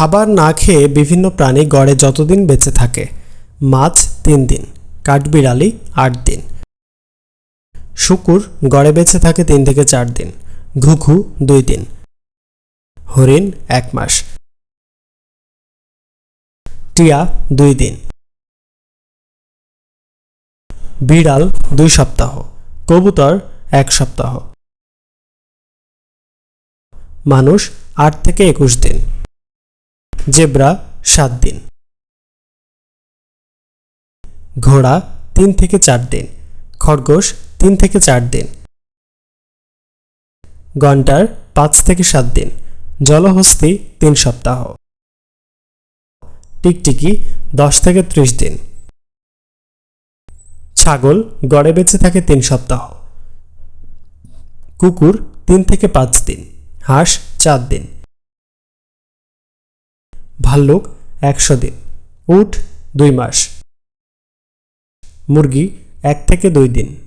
খাবার না খেয়ে বিভিন্ন প্রাণী গড়ে যতদিন বেঁচে থাকে মাছ তিন দিন, কাঠবিড়ালি আট দিন। শুকুর গড়ে বেঁচে থাকে তিন থেকে চার দিন, ঘুঘু দুই দিন, হরিণ এক মাস, টিয়া দুই দিন, বিড়াল দুই সপ্তাহ, কবুতর এক সপ্তাহ। মানুষ আট থেকে একুশ দিন। জেব্রা, সাত দিন। ঘোড়া, তিন থেকে চার দিন। খরগোশ, তিন থেকে চার দিন। গন্টার, পাঁচ থেকে সাত দিন। জলহস্তি, তিন সপ্তাহ। টিকটিকি, দশ থেকে ত্রিশ দিন। ছাগল, গড়ে বেঁচে থাকে তিন সপ্তাহ। কুকুর, তিন থেকে পাঁচ দিন। হাঁস, চার দিন। ভাল্লুক একশো দিন। উঠ দুই মাস। মুরগি এক থেকে দুই দিন।